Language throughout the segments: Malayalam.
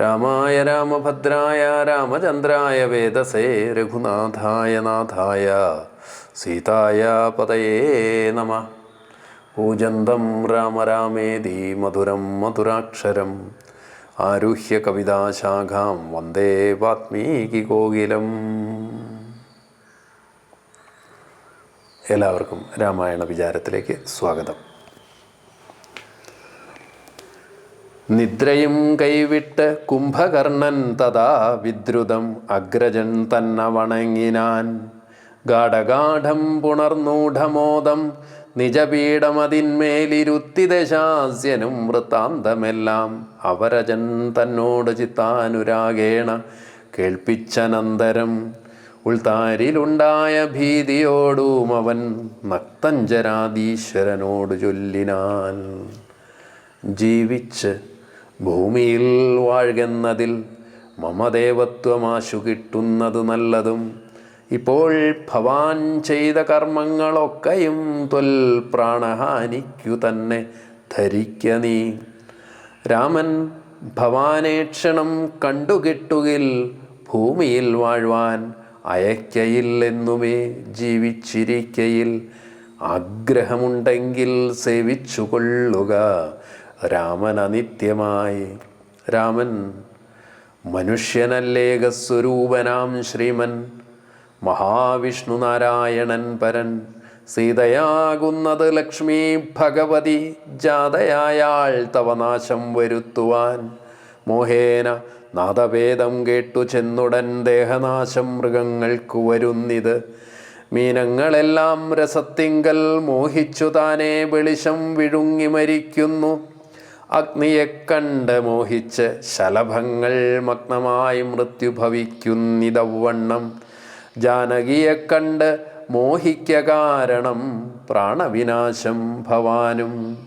രാമായ രാമഭദ്രായ രാമചന്ദ്രായ വേദസേ രഘുനാഥായ നാഥായ സീതായ പതയേ നമ. പൂജന്തം രാമ രാമേതി മധുരം മധുരാക്ഷരം. ആരുഹ്യ കവിതാശാഖാം വന്ദേ വാത്മീകി കോകിലം. എല്ലാവർക്കും രാമായണ വിചാരത്തിലേക്ക് സ്വാഗതം. നിദ്രയും കൈവിട്ട് കുംഭകർണൻ തഥാ വിദ്രുതം അഗ്രജൻ തന്ന വണങ്ങിനാൻ. ഗാഠഗാഠം പുണർന്നൂഢമോദം നിജപീഠമതിന്മേലിരുത്തിദശാസ്യനും വൃത്താന്തമെല്ലാം അവരജൻ തന്നോട് ചിത്താനുരാഗേണ കേൾപ്പിച്ചനന്തരം. ഉൾത്താരിലുണ്ടായ ഭീതിയോടും അവൻ നക്തഞ്ചരാധീശ്വരനോട് ചൊല്ലിനാൻ. ജീവിച്ച് ഭൂമിയിൽ വാഴുകുന്നതിൽ മമദേവത്വമാശു കിട്ടുന്നത് നല്ലതും. ഇപ്പോൾ ഭവാൻ ചെയ്ത കർമ്മങ്ങളൊക്കെയും ത്വൽ പ്രാണഹാനിക്കു തന്നെ ധരിക്ക നീ. രാമൻ ഭവാനേക്ഷണം കണ്ടുകിട്ടുകിൽ ഭൂമിയിൽ വാഴ്വാൻ അയക്കയില്ലെന്നുമേ ജീവിച്ചിരിക്കയിൽ. ആഗ്രഹമുണ്ടെങ്കിൽ സേവിച്ചു കൊള്ളുക രാമൻ അനിത്യമായി രാമൻ മനുഷ്യനല്ലേകസ്വരൂപനാം ശ്രീമൻ. മഹാവിഷ്ണു നാരായണൻ പരൻ. സീതയാകുന്നത് ലക്ഷ്മി ഭഗവതി. ജാതയായാൾ തവനാശം വരുത്തുവാൻ. മോഹേന നാദഭേദം കേട്ടു ചെന്നുടൻ ദേഹനാശം മൃഗങ്ങൾക്കു വരുന്നിത്. മീനങ്ങളെല്ലാം രസത്തിങ്കൽ മോഹിച്ചു താനെ വെളിശം വിഴുങ്ങി മരിക്കുന്നു. അഗ്നിയെ കണ്ട് മോഹിച്ച് ശലഭങ്ങൾ മഗ്നമായി മൃത്യുഭവിക്കുന്നിതവണ്ണം ജാനകിയെ കണ്ട് മോഹിക്ക കാരണം പ്രാണവിനാശം ഭവാനും.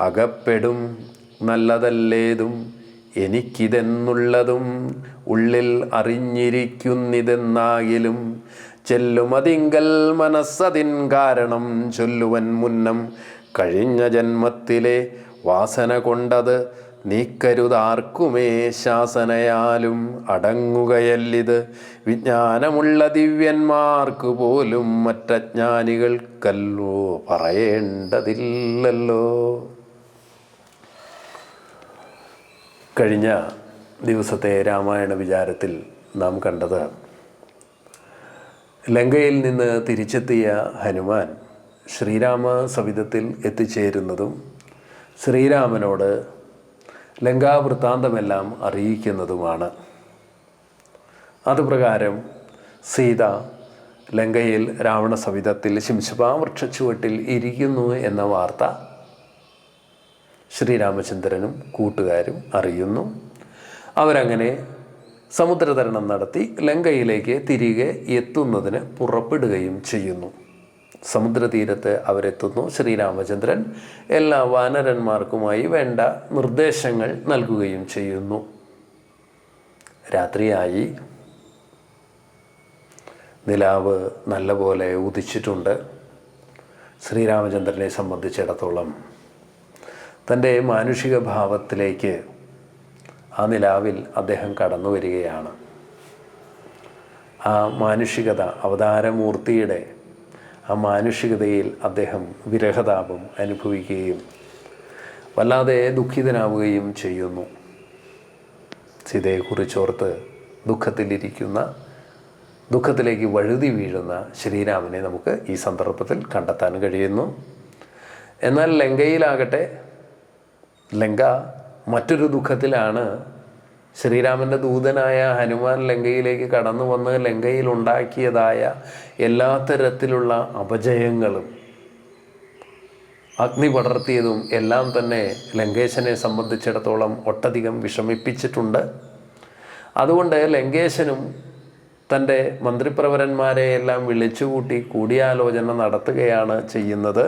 അകപ്പെടും നല്ലതല്ലേതും എനിക്കിതെന്നുള്ളതും ഉള്ളിൽ അറിഞ്ഞിരിക്കുന്നിതെന്നാകിലും ചെല്ലുമതിങ്കൽ മനസ്സതിൻ കാരണം ചൊല്ലുവൻ മുന്നം കഴിഞ്ഞ ജന്മത്തിലെ വാസന കൊണ്ടത് നീക്കരുതാർക്കുമേ ശാസനയാലും അടങ്ങുകയല്ലിത്. വിജ്ഞാനമുള്ള ദിവ്യന്മാർക്ക് പോലും മറ്റജ്ഞാനികൾക്കല്ലോ പറയേണ്ടതില്ലല്ലോ. കഴിഞ്ഞ ദിവസത്തെ രാമായണ വിചാരത്തിൽ നാം കണ്ടത് ലങ്കയിൽ നിന്ന് തിരിച്ചെത്തിയ ഹനുമാൻ ശ്രീരാമ സവിധത്തിൽ എത്തിച്ചേരുന്നതും ശ്രീരാമനോട് ലങ്കാവൃത്താന്തമെല്ലാം അറിയിക്കുന്നതുമാണ്. അതുപ്രകാരം സീത ലങ്കയിൽ രാവണ സവിധത്തിൽ ശിംശപാവൃക്ഷച്ചുവട്ടിൽ ഇരിക്കുന്നു എന്ന വാർത്ത ശ്രീരാമചന്ദ്രനും കൂട്ടുകാരും അറിയുന്നു. അവരങ്ങനെ സമുദ്രതരണം നടത്തി ലങ്കയിലേക്ക് തിരികെ എത്തുന്നതിന് പുറപ്പെടുകയും ചെയ്യുന്നു. സമുദ്രതീരത്ത് അവരെത്തുന്നു ശ്രീരാമചന്ദ്രൻ. എല്ലാ വാനരന്മാർക്കുമായി വേണ്ട നിർദ്ദേശങ്ങൾ നൽകുകയും ചെയ്യുന്നു. രാത്രിയായി. നിലാവ് നല്ലപോലെ ഉദിച്ചിട്ടുണ്ട്. ശ്രീരാമചന്ദ്രനെ സംബന്ധിച്ചിടത്തോളം തന്റെ മാനുഷിക ഭാവത്തിലേക്ക് ആ നിലാവിൽ അദ്ദേഹം കടന്നു വരികയാണ് ആ മാനുഷികത അവതാരമൂർത്തിയുടെ ആ മാനുഷികതയിൽ അദ്ദേഹം വിരഹതാപം അനുഭവിക്കുകയും വല്ലാതെ ദുഃഖിതനാവുകയും ചെയ്യുന്നു. സീതയെക്കുറിച്ചോർത്ത് ദുഃഖത്തിലിരിക്കുന്ന ദുഃഖത്തിലേക്ക് വഴുതി വീഴുന്ന ശ്രീരാമനെ നമുക്ക് ഈ സന്ദർഭത്തിൽ കണ്ടെത്താൻ കഴിയുന്നു. എന്നാൽ ലങ്കയിലാകട്ടെ ലങ്ക മറ്റൊരു ദുഃഖത്തിലാണ് ശ്രീരാമന്റെ ദൂതനായ ഹനുമാൻ ലങ്കയിലേക്ക് കടന്നു വന്ന് ലങ്കയിൽ ഉണ്ടാക്കിയതായ എല്ലാ തരത്തിലുള്ള അപജയങ്ങളും അഗ്നി പടർത്തിയതും എല്ലാം തന്നെ ലങ്കേശനെ സംബന്ധിച്ചിടത്തോളം ഒട്ടധികം വിഷമിപ്പിച്ചിട്ടുണ്ട്. അതുകൊണ്ട് ലങ്കേശനും തന്റെ മന്ത്രിപ്രവരന്മാരെ എല്ലാം വിളിച്ചുകൂട്ടി കൂടിയാലോചന നടത്തുകയാണ് ചെയ്യുന്നത്.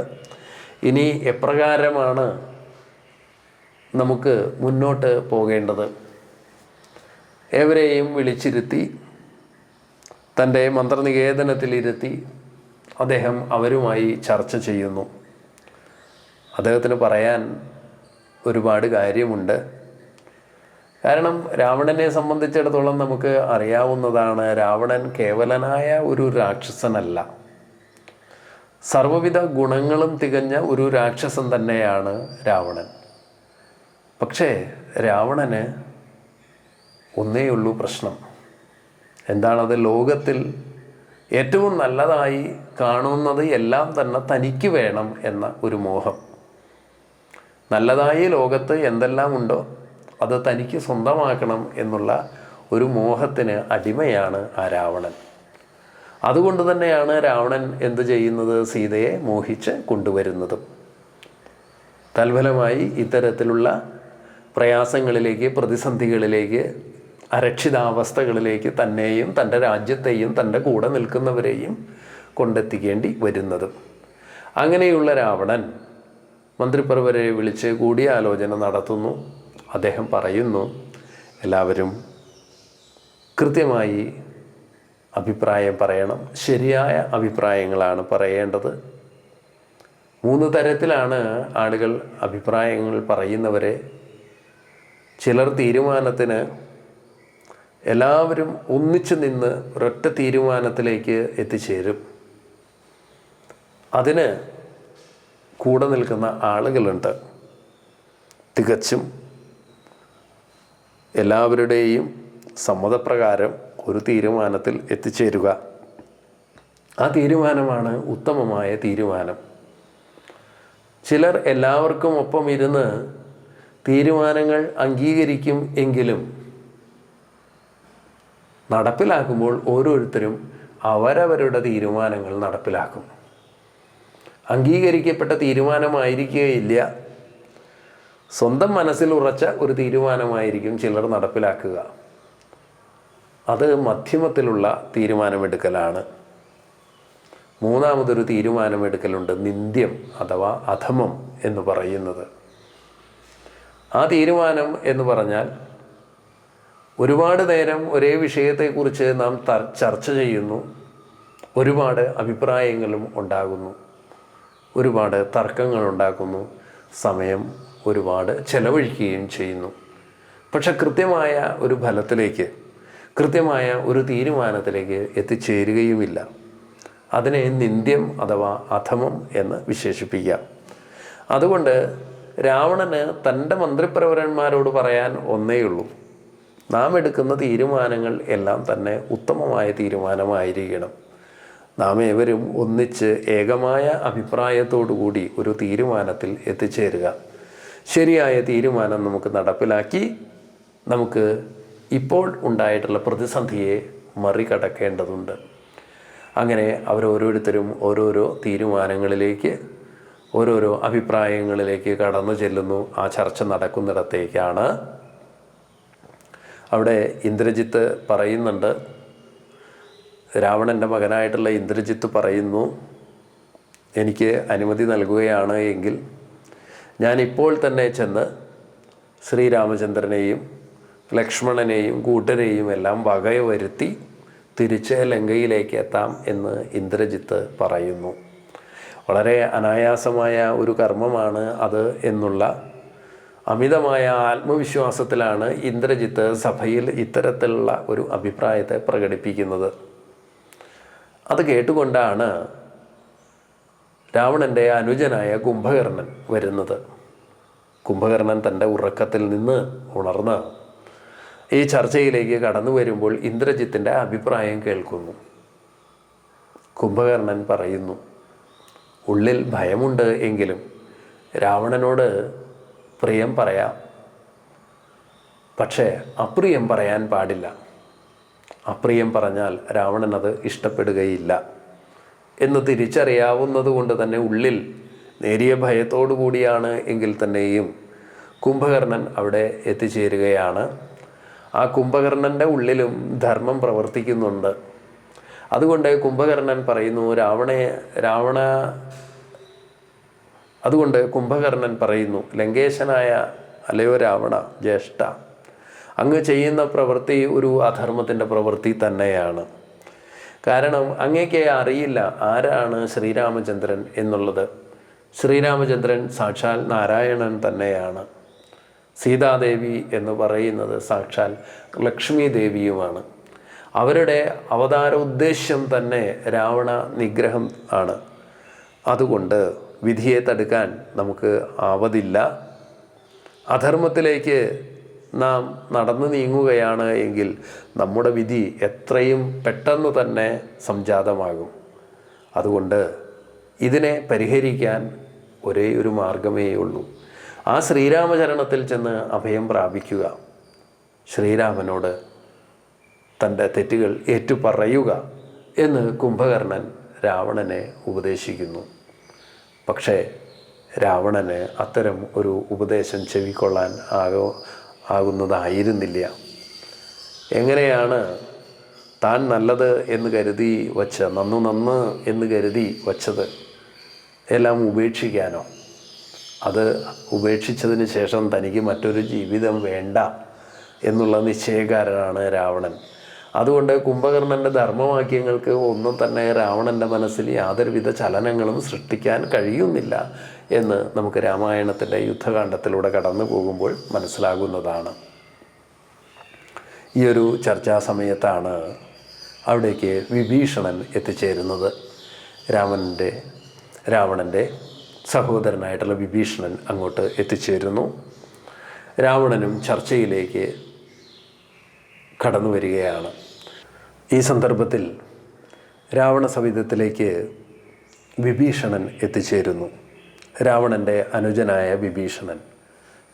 ഇനി എപ്രകാരമാണ് നമുക്ക് മുന്നോട്ട് പോകേണ്ടത്? ഏവരെയും വിളിച്ചിരുത്തി തന്റെ മന്ത്രനികേതനത്തിലിരുത്തി അദ്ദേഹം അവരുമായി ചർച്ച ചെയ്യുന്നു. അദ്ദേഹത്തിന് പറയാൻ ഒരുപാട് കാര്യമുണ്ട്. കാരണം രാവണനെ സംബന്ധിച്ചിടത്തോളം നമുക്ക് അറിയാവുന്നതാണ് രാവണൻ കേവലനായ ഒരു രാക്ഷസനല്ല. സർവവിധ ഗുണങ്ങളും തികഞ്ഞ ഒരു രാക്ഷസൻ തന്നെയാണ് രാവണൻ. പക്ഷേ രാവണന് ഒന്നേയുള്ളൂ പ്രശ്നം. എന്താണത്? ലോകത്തിൽ ഏറ്റവും നല്ലതായി കാണുന്നത് എല്ലാം തന്നെ തനിക്ക് വേണം എന്ന ഒരു മോഹം. നല്ലതായി ലോകത്ത് എന്തെല്ലാം ഉണ്ടോ അത് തനിക്ക് സ്വന്തമാക്കണം എന്നുള്ള ഒരു മോഹത്തിന് അടിമയാണ് ആ രാവണൻ. അതുകൊണ്ട് തന്നെയാണ് രാവണൻ എന്ത് ചെയ്യുന്നത്? സീതയെ മോഹിച്ച് കൊണ്ടുവരുന്നതും. തൽഫലമായി ഇത്തരത്തിലുള്ള പ്രയാസങ്ങളിലേക്ക് പ്രതിസന്ധികളിലേക്ക് അരക്ഷിതാവസ്ഥകളിലേക്ക് തന്നെയും തന്റെ രാജ്യത്തെയും തന്റെ കൂടെ നിൽക്കുന്നവരെയും കൊണ്ടെത്തിക്കേണ്ടി വരുന്നത്. അങ്ങനെയുള്ള രാവണൻ മന്ത്രിപ്പർവരെ വിളിച്ച് കൂടിയാലോചന നടത്തുന്നു. അദ്ദേഹം പറയുന്നു എല്ലാവരും കൃത്യമായി അഭിപ്രായം പറയണം. ശരിയായ അഭിപ്രായങ്ങളാണ് പറയേണ്ടത്. മൂന്ന് തരത്തിലാണ് ആളുകൾ അഭിപ്രായങ്ങൾ പറയുന്നവരെ. ചിലർ തീരുമാനത്തിന് എല്ലാവരും ഒന്നിച്ചു നിന്ന് ഒരൊറ്റ തീരുമാനത്തിലേക്ക് എത്തിച്ചേരും. അതിന് കൂടെ നിൽക്കുന്ന ആളുകളുണ്ട്. തികച്ചും എല്ലാവരുടെയും സമ്മതപ്രകാരം ഒരു തീരുമാനത്തിൽ എത്തിച്ചേരുക. ആ തീരുമാനമാണ് ഉത്തമമായ തീരുമാനം. ചിലർ എല്ലാവർക്കും ഒപ്പം ഇരുന്ന് തീരുമാനങ്ങൾ അംഗീകരിക്കും എങ്കിലും നടപ്പിലാക്കുമ്പോൾ ഓരോരുത്തരും അവരവരുടെ തീരുമാനങ്ങൾ നടപ്പിലാക്കും. അംഗീകരിക്കപ്പെട്ട തീരുമാനമായിരിക്കുകയില്ല സ്വന്തം മനസ്സിൽ ഉറച്ച ഒരു തീരുമാനമായിരിക്കും ചിലർ നടപ്പിലാക്കുക. അത് മധ്യമത്തിലുള്ള തീരുമാനമെടുക്കലാണ്. മൂന്നാമതൊരു തീരുമാനമെടുക്കലുണ്ട് നിന്ദ്യം അഥവാ അധമം എന്ന് പറയുന്നത്. ആ തീരുമാനം എന്ന് പറഞ്ഞാൽ ഒരുപാട് നേരം ഒരേ വിഷയത്തെക്കുറിച്ച് നാം ചർച്ച ചെയ്യുന്നു. ഒരുപാട് അഭിപ്രായങ്ങളും ഉണ്ടാകുന്നു. ഒരുപാട് തർക്കങ്ങൾ ഉണ്ടാക്കുന്നു. സമയം ഒരുപാട് ചെലവഴിക്കുകയും ചെയ്യുന്നു. പക്ഷെ കൃത്യമായ ഒരു ഫലത്തിലേക്ക് കൃത്യമായ ഒരു തീരുമാനത്തിലേക്ക് എത്തിച്ചേരുകയുമില്ല. അതിനെ നിന്ദ്യം അഥവാ അധമം എന്ന് വിശേഷിപ്പിക്കാം. അതുകൊണ്ട് രാവണന് തന്റെ മന്ത്രിപ്രവരന്മാരോട് പറയാൻ ഒന്നേയുള്ളൂ. നാം എടുക്കുന്ന തീരുമാനങ്ങൾ എല്ലാം തന്നെ ഉത്തമമായ തീരുമാനമായിരിക്കണം. നാം ഏവരും ഒന്നിച്ച് ഏകമായ അഭിപ്രായത്തോടു കൂടി ഒരു തീരുമാനത്തിൽ എത്തിച്ചേരുക. ശരിയായ തീരുമാനം നമുക്ക് നടപ്പിലാക്കി നമുക്ക് ഇപ്പോൾ ഉണ്ടായിട്ടുള്ള പ്രതിസന്ധിയെ മറികടക്കേണ്ടതുണ്ട്. അങ്ങനെ അവരോരോരുത്തരും ഓരോരോ തീരുമാനങ്ങളിലേക്ക് ഓരോരോ അഭിപ്രായങ്ങളിലേക്ക് കടന്നു ചെല്ലുന്നു. ആ ചർച്ച നടക്കുന്നിടത്തേക്കാണ് അവിടെ ഇന്ദ്രജിത്ത് പറയുന്നുണ്ട്. രാവണന്റെ മകനായിട്ടുള്ള ഇന്ദ്രജിത്ത് പറയുന്നു എനിക്ക് അനുമതി നൽകുകയാണ് എങ്കിൽ ഞാനിപ്പോൾ തന്നെ ചെന്ന് ശ്രീരാമചന്ദ്രനെയും ലക്ഷ്മണനെയും കൂട്ടരെയും എല്ലാം വകയവരുത്തി തിരിച്ച് ലങ്കയിലേക്ക് എത്താം എന്ന് ഇന്ദ്രജിത്ത് പറയുന്നു. വളരെ അനായാസമായ ഒരു കർമ്മമാണ് അത് എന്നുള്ള അമിതമായ ആത്മവിശ്വാസത്തിലാണ് ഇന്ദ്രജിത്ത് സഭയിൽ ഇത്തരത്തിലുള്ള ഒരു അഭിപ്രായത്തെ പ്രകടിപ്പിക്കുന്നത്. അത് കേട്ടുകൊണ്ടാണ് രാവണന്റെ അനുജനായ കുംഭകർണൻ വരുന്നത്. കുംഭകർണൻ തന്റെ ഉറക്കത്തിൽ നിന്ന് ഉണർന്ന് ഈ ചർച്ചയിലേക്ക് കടന്നു വരുമ്പോൾ ഇന്ദ്രജിത്തിന്റെ അഭിപ്രായം കേൾക്കുന്നു. കുംഭകർണൻ പറയുന്നു ഉള്ളിൽ ഭയമുണ്ട് എങ്കിലും രാവണനോട് പ്രിയം പറയാം. പക്ഷേ അപ്രിയം പറയാൻ പാടില്ല. അപ്രിയം പറഞ്ഞാൽ രാവണൻ അത് ഇഷ്ടപ്പെടുകയില്ല. എന്ന് തിരിച്ചറിയാവുന്നത് കൊണ്ട് തന്നെ ഉള്ളിൽ നേരിയ ഭയത്തോടു കൂടിയാണ് എങ്കിൽ തന്നെയും കുംഭകർണൻ അവിടെ എത്തിച്ചേരുകയാണ്. ആ കുംഭകർണന്റെ ഉള്ളിലും ധർമ്മം പ്രവർത്തിക്കുന്നുണ്ട്. അതുകൊണ്ട് കുംഭകർണൻ പറയുന്നു രാവണെ രാവണ അതുകൊണ്ട് കുംഭകർണൻ പറയുന്നു ലങ്കേശനായ അലയോ രാവണ ജ്യേഷ്ഠ അങ്ങ് ചെയ്യുന്ന പ്രവൃത്തി ഒരു അധർമ്മത്തിന്റെ പ്രവൃത്തി തന്നെയാണ്. കാരണം അങ്ങേക്ക് അറിയില്ല ആരാണ് ശ്രീരാമചന്ദ്രൻ എന്നുള്ളത്. ശ്രീരാമചന്ദ്രൻ സാക്ഷാൽ നാരായണൻ തന്നെയാണ്. സീതാദേവി എന്ന് പറയുന്നത് സാക്ഷാൽ ലക്ഷ്മി ദേവിയുമാണ് അവരുടെ അവതാര ഉദ്ദേശ്യം തന്നെ രാവണ നിഗ്രഹം ആണ്. അതുകൊണ്ട് വിധിയെ തടുക്കാൻ നമുക്ക് ആവതില്ല. അധർമ്മത്തിലേക്ക് നാം നടന്നു നീങ്ങുകയാണ് എങ്കിൽ നമ്മുടെ വിധി എത്രയും പെട്ടെന്ന് തന്നെ സംജാതമാകും. അതുകൊണ്ട് ഇതിനെ പരിഹരിക്കാൻ ഒരേ ഒരു മാർഗമേ ഉള്ളൂ. ആ ശ്രീരാമചരണത്തിൽ ചെന്ന് അഭയം പ്രാപിക്കുക. ശ്രീരാമനോട് തന്റെ തെറ്റുകൾ ഏറ്റുപറയുക എന്ന് കുംഭകർണൻ രാവണനെ ഉപദേശിക്കുന്നു. പക്ഷേ രാവണന് അത്തരം ഒരു ഉപദേശം ചെവിക്കൊള്ളാൻ ആകോ ആകുന്നതായിരുന്നില്ല. എങ്ങനെയാണ് താൻ നല്ലത് എന്ന് കരുതി വച്ച നന്നു നന്ന് എന്ന് കരുതി വച്ചത് എല്ലാം ഉപേക്ഷിക്കാനോ? അത് ഉപേക്ഷിച്ചതിന് ശേഷം തനിക്ക് മറ്റൊരു ജീവിതം വേണ്ട എന്നുള്ള നിശ്ചയക്കാരനാണ് രാവണൻ. അതുകൊണ്ട് കുംഭകർണന്റെ ധർമ്മവാക്യങ്ങൾക്ക് ഒന്നും തന്നെ രാവണന്റെ മനസ്സിൽ യാതൊരുവിധ ചലനങ്ങളും സൃഷ്ടിക്കാൻ കഴിയുന്നില്ല എന്ന് നമുക്ക് രാമായണത്തിന്റെ യുദ്ധകാണ്ഡത്തിലൂടെ കടന്നു പോകുമ്പോൾ മനസ്സിലാകുന്നതാണ്. ഈ ഒരു ചർച്ചാ സമയത്താണ് അവിടേക്ക് വിഭീഷണൻ എത്തിച്ചേരുന്നത്. രാമന്റെ രാവണന്റെ സഹോദരനായിട്ടുള്ള വിഭീഷണൻ അങ്ങോട്ട് എത്തിച്ചേരുന്നു. രാവണനും ചർച്ചയിലേക്ക് കടന്നു വരികയാണ്. ഈ സന്ദർഭത്തിൽ രാവണ സവിധത്തിലേക്ക് വിഭീഷണൻ എത്തിച്ചേരുന്നു. രാവണന്റെ അനുജനായ വിഭീഷണൻ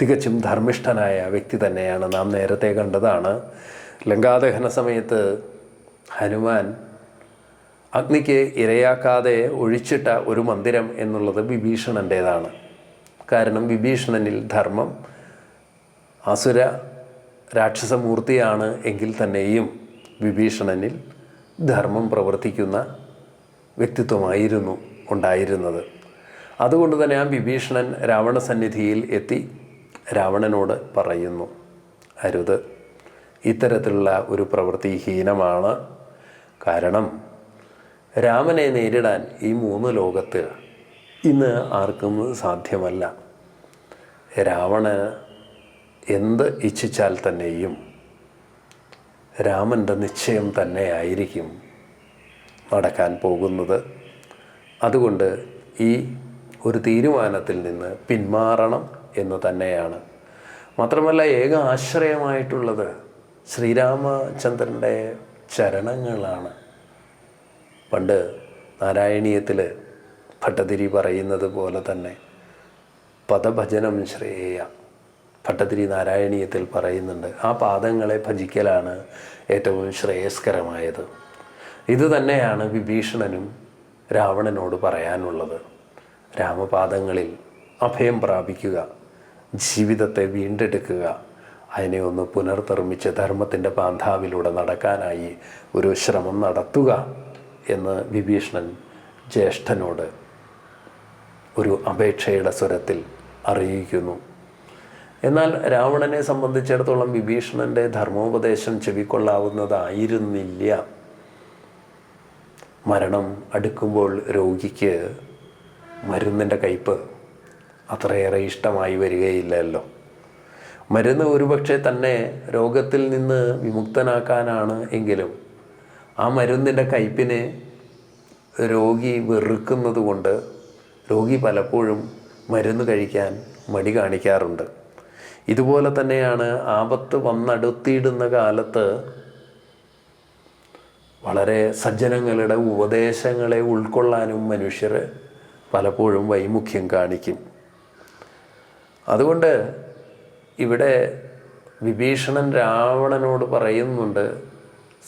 തികച്ചും ധർമ്മിഷ്ഠനായ വ്യക്തി തന്നെയാണ് നാം നേരത്തെ കണ്ടതാണ്. ലങ്കാദഹന സമയത്ത് ഹനുമാൻ അഗ്നിക്ക് ഇരയാക്കാതെ ഒഴിച്ചിട്ട ഒരു മന്ദിരം എന്നുള്ളത് വിഭീഷണന്റേതാണ് കാരണം വിഭീഷണനിൽ ധർമ്മം അസുര രാക്ഷസമൂർത്തിയാണ് എങ്കിൽ തന്നെയും വിഭീഷണനിൽ ധർമ്മം പ്രവർത്തിക്കുന്ന വ്യക്തിത്വമായിരുന്നു ഉണ്ടായിരുന്നത്. അതുകൊണ്ട് തന്നെ ആ വിഭീഷണൻ രാവണ സന്നിധിയിൽ എത്തി രാവണനോട് പറയുന്നു അരുത് ഇത്തരത്തിലുള്ള ഒരു പ്രവൃത്തി ഹീനമാണ്. കാരണം രാമനെ നേരിടാൻ ഈ മൂന്ന് ലോകത്ത് ഇന്ന് ആർക്കും സാധ്യമല്ല. രാവണ എന്ത് ഇച്ഛിച്ചാൽ തന്നെയും രാമന്റെ നിശ്ചയം തന്നെയായിരിക്കും നടക്കാൻ പോകുന്നത്. അതുകൊണ്ട് ഈ ഒരു തീരുമാനത്തിൽ നിന്ന് പിന്മാറണം എന്ന് തന്നെയാണ്. മാത്രമല്ല ഏക ആശ്രയമായിട്ടുള്ളത് ശ്രീരാമചന്ദ്രന്റെ ചരണങ്ങളാണ്. പണ്ട് നാരായണീയത്തിൽ ഭട്ടതിരി പറയുന്നത് പോലെ തന്നെ പദഭജനം ശ്രേയ. ഭട്ടതിരി നാരായണീയത്തിൽ പറയുന്നുണ്ട് ആ പാദങ്ങളെ ഭജിക്കലാണ് ഏറ്റവും ശ്രേയസ്കരമായത്. ഇത് തന്നെയാണ് വിഭീഷണനും രാവണനോട് പറയാനുള്ളത്. രാമപാദങ്ങളിൽ അഭയം പ്രാപിക്കുക ജീവിതത്തെ വീണ്ടെടുക്കുക അതിനെ ഒന്ന് പുനർനിർമ്മിച്ച് ധർമ്മത്തിന്റെ പാന്ധാവിലൂടെ നടക്കാനായി ഒരു ശ്രമം നടത്തുക എന്ന് വിഭീഷണൻ ജ്യേഷ്ഠനോട് ഒരു അപേക്ഷയുടെ സ്വരത്തിൽ അറിയിക്കുന്നു. എന്നാൽ രാവണനെ സംബന്ധിച്ചിടത്തോളം വിഭീഷണന്റെ ധർമ്മോപദേശം ചെവിക്കൊള്ളാവുന്നതായിരുന്നില്ല. മരണം അടുക്കുമ്പോൾ രോഗിക്ക് മരുന്നിന്റെ കയ്പ് അത്രയേറെ ഇഷ്ടമായി വരികയില്ലല്ലോ. മരുന്ന് ഒരുപക്ഷെ തന്നെ രോഗത്തിൽ നിന്ന് വിമുക്തനാക്കാനാണ് എങ്കിലും ആ മരുന്നിന്റെ കയ്പിനെ രോഗി വെറുക്കുന്നത് കൊണ്ട് രോഗി പലപ്പോഴും മരുന്ന് കഴിക്കാൻ മടി കാണിക്കാറുണ്ട്. ഇതുപോലെ തന്നെയാണ് ആപത്ത് വന്നടുത്തിയിടുന്ന കാലത്ത് വളരെ സജ്ജനങ്ങളുടെ ഉപദേശങ്ങളെ ഉൾക്കൊള്ളാനും മനുഷ്യർ പലപ്പോഴും വൈമുഖ്യം കാണിക്കും. അതുകൊണ്ട് ഇവിടെ വിഭീഷണൻ രാവണനോട് പറയുന്നുണ്ട്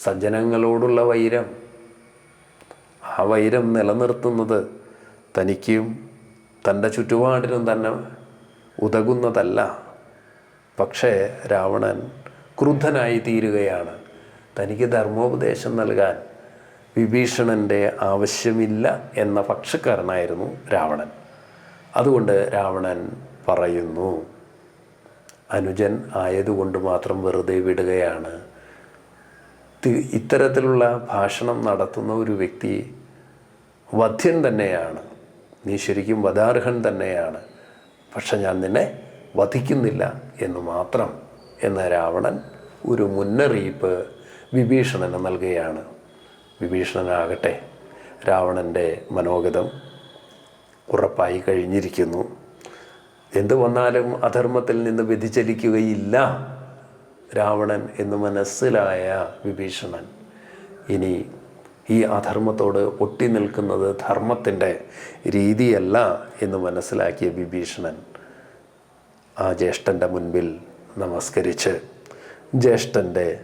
സജ്ജനങ്ങളോടുള്ള വൈരം ആ വൈരം നിലനിർത്തുന്നത് തനിക്കും തന്റെ ചുറ്റുപാടിനും തന്നെ ഉതകുന്നതല്ല. പക്ഷേ രാവണൻ ക്രുദ്ധനായി തീരുകയാണ്. തനിക്ക് ധർമ്മോപദേശം നൽകാൻ വിഭീഷണന്റെ ആവശ്യമില്ല എന്ന പക്ഷക്കാരനായിരുന്നു രാവണൻ. അതുകൊണ്ട് രാവണൻ പറയുന്നു അനുജൻ ആയതുകൊണ്ട് മാത്രം വെറുതെ വിടുകയാണ്. ഇത്തരത്തിലുള്ള ഭാഷണം നടത്തുന്ന ഒരു വ്യക്തി വധ്യൻ തന്നെയാണ്. നീ ശരിക്കും വധാർഹൻ തന്നെയാണ്. പക്ഷെ ഞാൻ നിന്നെ വധിക്കുന്നില്ല എന്ന് മാത്രം എന്ന രാവണൻ ഒരു മുന്നറിയിപ്പ് വിഭീഷണന് നൽകുകയാണ്. വിഭീഷണനാകട്ടെ രാവണന്റെ മനോഗതം ഉറപ്പായി കഴിഞ്ഞിരിക്കുന്നു. എന്തു വന്നാലും അധർമ്മത്തിൽ നിന്ന് വ്യതിചലിക്കുകയില്ല രാവണൻ എന്ന് മനസ്സിലായ വിഭീഷണൻ. ഇനി ഈ അധർമ്മത്തോട് ഒട്ടി നിൽക്കുന്നത് ധർമ്മത്തിന്റെ രീതിയല്ല എന്ന് മനസ്സിലാക്കിയ വിഭീഷണൻ. ആ ജ്യേഷ്ഠന്റെ മുൻപിൽ നമസ്കരിച്ച് ജ്യേഷ്ഠന്റെ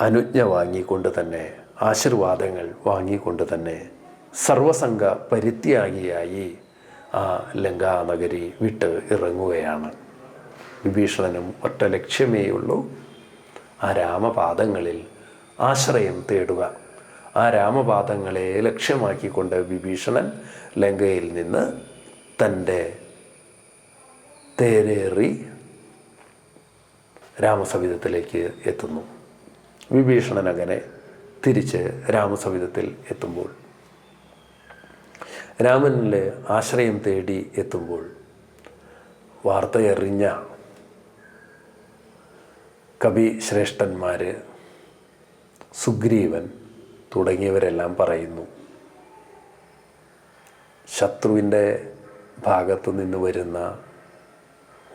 അനുജ്ഞ വാങ്ങിക്കൊണ്ട് തന്നെ ആശീർവാദങ്ങൾ വാങ്ങിക്കൊണ്ട് തന്നെ സർവസംഘ പരിത്യാഗിയായി ആ ലങ്കാനഗരി വിട്ട് ഇറങ്ങുകയാണ്. വിഭീഷണനും ഒറ്റ ലക്ഷ്യമേ ഉള്ളൂ ആ രാമപാദങ്ങളിൽ ആശ്രയം തേടുക. ആ രാമപാദങ്ങളെ ലക്ഷ്യമാക്കിക്കൊണ്ട് വിഭീഷണൻ ലങ്കയിൽ നിന്ന് തന്റെ തേരേറി രാമസവിധത്തിലേക്ക് എത്തുന്നു. വിഭീഷണൻ അങ്ങനെ തിരിച്ച് രാമസവിധത്തിൽ എത്തുമ്പോൾ രാമനിൽ ആശ്രയം തേടി എത്തുമ്പോൾ വാർത്തയറിഞ്ഞ കവി ശ്രേഷ്ഠന്മാർ സുഗ്രീവൻ തുടങ്ങിയവരെല്ലാം പറയുന്നു ശത്രുവിന്റെ ഭാഗത്തു നിന്ന് വരുന്ന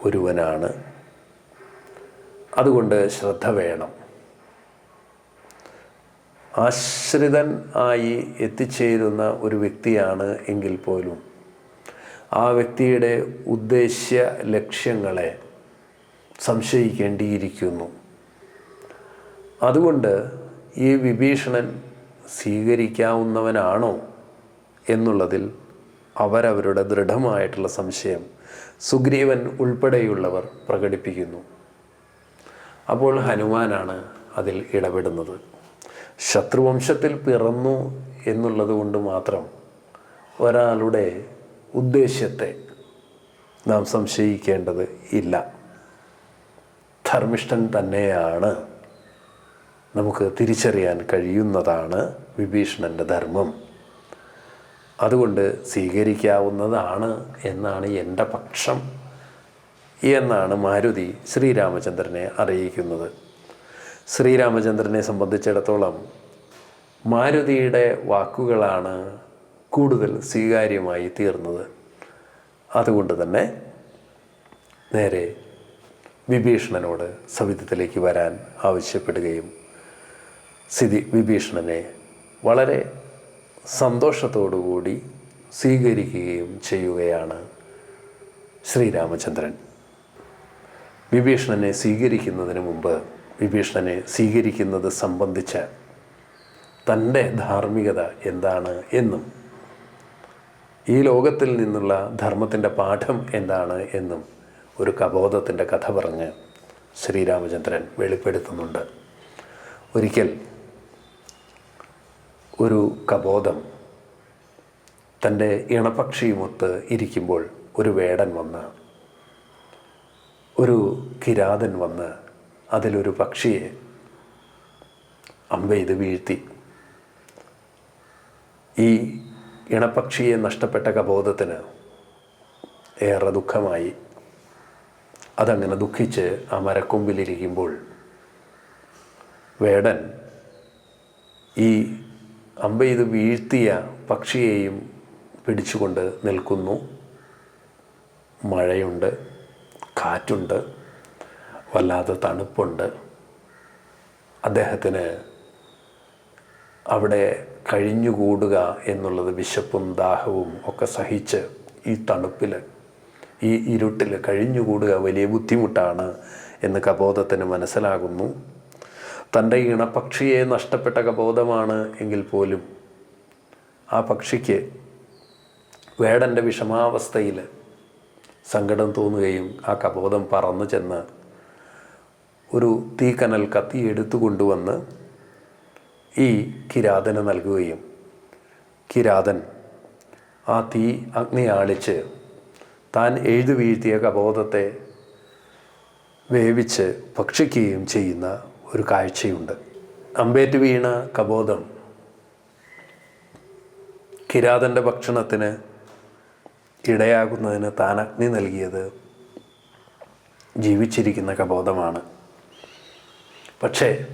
ഒരുവനാണ്. അതുകൊണ്ട് ശ്രദ്ധ വേണം. ആശ്രിതൻ ആയി എത്തിച്ചേരുന്ന ഒരു വ്യക്തിയാണ് എങ്കിൽ പോലും ആ വ്യക്തിയുടെ ഉദ്ദേശ്യ ലക്ഷ്യങ്ങളെ സംശയിക്കേണ്ടിയിരിക്കുന്നു. അതുകൊണ്ട് ഈ വിഭീഷണൻ സ്വീകരിക്കാവുന്നവനാണോ എന്നുള്ളതിൽ അവരവരുടെ ദൃഢമായിട്ടുള്ള സംശയം സുഗ്രീവൻ ഉൾപ്പെടെയുള്ളവർ പ്രകടിപ്പിക്കുന്നു. അപ്പോൾ ഹനുമാനാണ് അതിൽ ഇടപെടുന്നത്. ശത്രുവംശത്തിൽ പിറന്നു എന്നുള്ളത് കൊണ്ട് മാത്രം ഒരാളുടെ ഉദ്ദേശ്യത്തെ നാം സംശയിക്കേണ്ടത് ഇല്ല. ധർമ്മിഷ്ഠൻ തന്നെയാണ് നമുക്ക് തിരിച്ചറിയാൻ കഴിയുന്നതാണ് വിഭീഷണന്റെ ധർമ്മം. അതുകൊണ്ട് സ്വീകരിക്കാവുന്നതാണ് എന്നാണ് എന്റെ പക്ഷം എന്നാണ് മാരുതി ശ്രീരാമചന്ദ്രനെ അറിയിക്കുന്നത്. ശ്രീരാമചന്ദ്രനെ സംബന്ധിച്ചിടത്തോളം മാരുതിയുടെ വാക്കുകളാണ് കൂടുതൽ സ്വീകാര്യമായി തീർന്നത്. അതുകൊണ്ട് തന്നെ നേരെ വിഭീഷണനോട് സവിധത്തിലേക്ക് വരാൻ ആവശ്യപ്പെടുകയും സ്ഥിതി വിഭീഷണനെ വളരെ സന്തോഷത്തോടുകൂടി സ്വീകരിക്കുകയും ചെയ്യുകയാണ് ശ്രീരാമചന്ദ്രൻ. വിഭീഷണനെ സ്വീകരിക്കുന്നതിന് മുമ്പ് വിഭീഷണനെ സ്വീകരിക്കുന്നത് സംബന്ധിച്ച് തന്റെ ധാർമ്മികത എന്താണ് എന്നും ഈ ലോകത്തിൽ നിന്നുള്ള ധർമ്മത്തിന്റെ പാഠം എന്താണ് എന്നും ഒരു കബോധത്തിന്റെ കഥ പറഞ്ഞ് ശ്രീരാമചന്ദ്രൻ വെളിപ്പെടുത്തുന്നുണ്ട്. ഒരിക്കൽ ഒരു കബോധം. തന്റെ ഇണപക്ഷിയുമൊത്ത് ഇരിക്കുമ്പോൾ ഒരു വേടൻ വന്ന് ഒരു കിരാതൻ വന്ന് അതിലൊരു പക്ഷിയെ അമ്പ ഇത് വീഴ്ത്തി. ഈ ഇണപക്ഷിയെ നഷ്ടപ്പെട്ട കബോധത്തിന് ഏറെ ദുഃഖമായി. അതങ്ങനെ ദുഃഖിച്ച് ആ മരക്കൊമ്പിലിരിക്കുമ്പോൾ വേടൻ ഈ അമ്പെയ്ത് വീഴ്ത്തിയ പക്ഷിയെയും പിടിച്ചുകൊണ്ട് നിൽക്കുന്നു. മഴയുണ്ട് കാറ്റുണ്ട് വല്ലാത്ത തണുപ്പുണ്ട്. അദ്ദേഹത്തിന് അവിടെ കഴിഞ്ഞുകൂടുക എന്നുള്ളത് വിശപ്പും ദാഹവും ഒക്കെ സഹിച്ച് ഈ തണുപ്പിൽ ഈ ഇരുട്ടിൽ കഴിഞ്ഞുകൂടുക വലിയ ബുദ്ധിമുട്ടാണ് എന്ന് കബോധത്തിന് മനസ്സിലാകുന്നു. തന്റെ ഇണപക്ഷിയെ നഷ്ടപ്പെട്ട കബോധമാണ് എങ്കിൽ പോലും ആ പക്ഷിക്ക് വേടന്റെ വിഷമാവസ്ഥയിൽ സങ്കടം തോന്നുകയും ആ കബോധം പറന്നു ചെന്ന് ഒരു തീക്കനൽ കത്തി എടുത്തു കൊണ്ടുവന്ന് ഈ കിരാതന് നൽകുകയും കിരാതൻ ആ തീ അഗ്നിയാളിച്ച് താൻ എഴുതി വീഴ്ത്തിയ കബോധത്തെ വേവിച്ച് ഭക്ഷിക്കുകയും ചെയ്യുന്ന ഒരു കാഴ്ചയുണ്ട്. അമ്പേറ്റ് വീണ കബോധം. കിരാതന്റെ ഭക്ഷണത്തിന് ഇടയാകുന്നതിന് താൻ അഗ്നി നൽകിയത് ജീവിച്ചിരിക്കുന്ന കബോധമാണ്. പക്ഷേ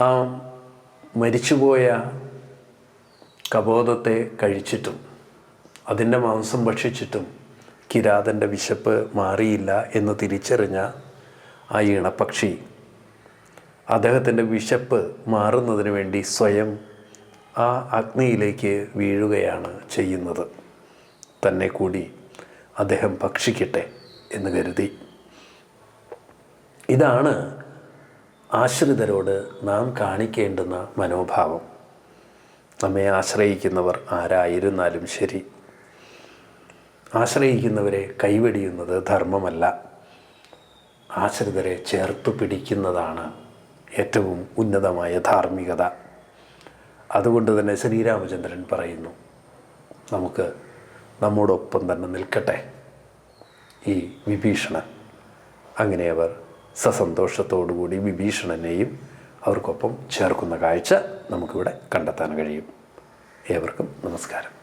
ആ മരിച്ചുപോയ കബോധത്തെ കഴിച്ചിട്ടും അതിന്റെ മാംസം ഭക്ഷിച്ചിട്ടും കിരാതന്റെ വിശപ്പ് മാറിയില്ല എന്ന് തിരിച്ചറിഞ്ഞ ആ ഈണപ്പക്ഷി. അദ്ദേഹത്തിന്റെ വിശപ്പ് മാറുന്നതിന് വേണ്ടി സ്വയം ആ അഗ്നിയിലേക്ക് വീഴുകയാണ് ചെയ്യുന്നത്. തന്നെ കൂടി അദ്ദേഹം ഭക്ഷിക്കട്ടെ എന്ന് കരുതി. ഇതാണ് ആശ്രിതരോട് നാം കാണിക്കേണ്ടുന്ന മനോഭാവം. നമ്മെ ആശ്രയിക്കുന്നവർ ആരായിരുന്നാലും ശരി. ആശ്രയിക്കുന്നവരെ കൈവെടിയുന്നത് ധർമ്മമല്ല. ആശ്രിതരെ ചേർത്ത് പിടിക്കുന്നതാണ് ഏറ്റവും ഉന്നതമായ ധാർമ്മികത. അതുകൊണ്ട് തന്നെ ശ്രീരാമചന്ദ്രൻ പറയുന്നു നമുക്ക് നമ്മോടൊപ്പം തന്നെ നിൽക്കട്ടെ. ഈ വിഭീഷണൻ അങ്ങനെ അവർ സസന്തോഷത്തോടുകൂടി വിഭീഷണനെയും അവർക്കൊപ്പം ചേർക്കുന്ന കാഴ്ച നമുക്കിവിടെ കണ്ടെത്താൻ കഴിയും. ഏവർക്കും നമസ്കാരം.